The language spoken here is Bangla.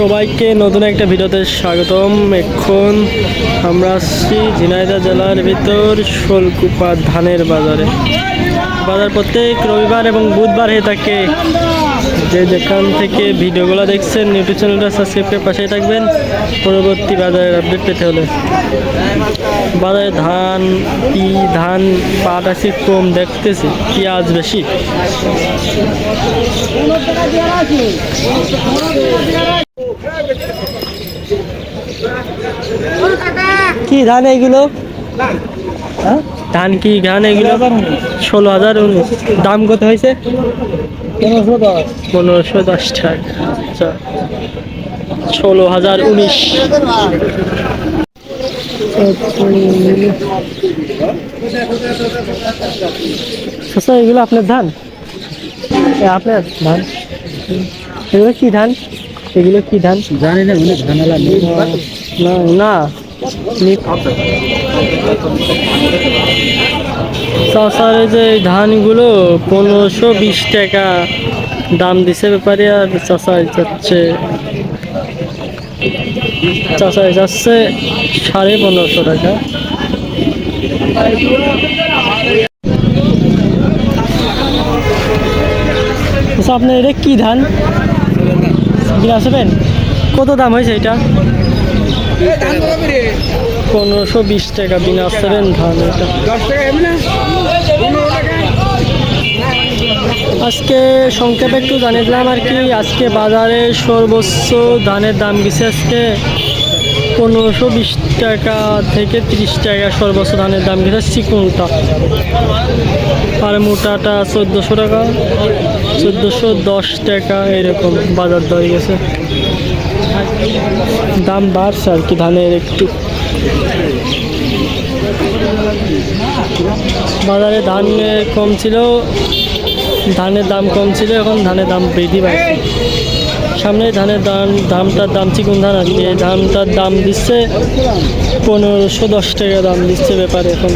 সবাইকে নতুন একটা ভিডিওতে স্বাগতম। এখন আমরা আসছি ঝিনাইদা জেলার ভিতর শোলকুপা ধানের বাজারে। বাজার প্রত্যেক রবিবার এবং বুধবার হয়ে থাকে। যে যেখান থেকে ভিডিওগুলো দেখছেন ইউটিউব চ্যানেলটা সাবস্ক্রাইব করে পাশে থাকবেন। পরবর্তী বাজারের আপডেট পেতে হলে। বাজারে ধান ই ধান পাট আছে কম দেখতেছি পেঁয়াজ বেশি? কি ধান এগুলো হ্যাঁ? ধান কি ধান এগুলো ষোলো হাজার উনিশ দাম কত হয়েছে? পনেরোশো দশ। টাকা। আচ্ছা। ষোলো হাজার উনিশ। আচ্ছা এগুলো আপনার ধান? আপনার ধান? এগুলো কি ধান? এগুলো কি ধান? জানি না অনেক ঝামেলা না না। চাষার যে ধানগুলো পনেরোশো বিশ টাকা দাম দিছে ব্যাপারে আর চাষায় যাচ্ছে। চাষায় যাচ্ছে সাড়ে পনেরোশো টাকা। আচ্ছা আপনার এটা কি ধান? আসবেন? কত দাম হয়েছে এটা? পনেরোশো বিশ টাকা বিনা সেভেন ধান এটা। আজকে সংক্ষেপে একটু জানিয়ে দিলাম আর কি আজকে বাজারে সর্বোচ্চ ধানের দাম গেছে আজকে পনেরোশো বিশ টাকা থেকে তিরিশ টাকা সর্বোচ্চ ধানের দাম গেছে চিকুনটা আর মোটাটা চোদ্দোশো টাকা। চোদ্দোশো দশ টাকা এরকম বাজার দর গেছে। দাম বাড়ছে আর কি, ধানের একটু। বাজারে ধান কম ছিল, ধানের দাম কম ছিল, এখন ধানের দাম বৃদ্ধি পাচ্ছে সামনে ধানের দাম, দামটার দাম চিকুন ধান? আর কি ধানটার দাম দিচ্ছে পনেরোশো দশ টাকা দাম দিচ্ছে ব্যাপারে এখন।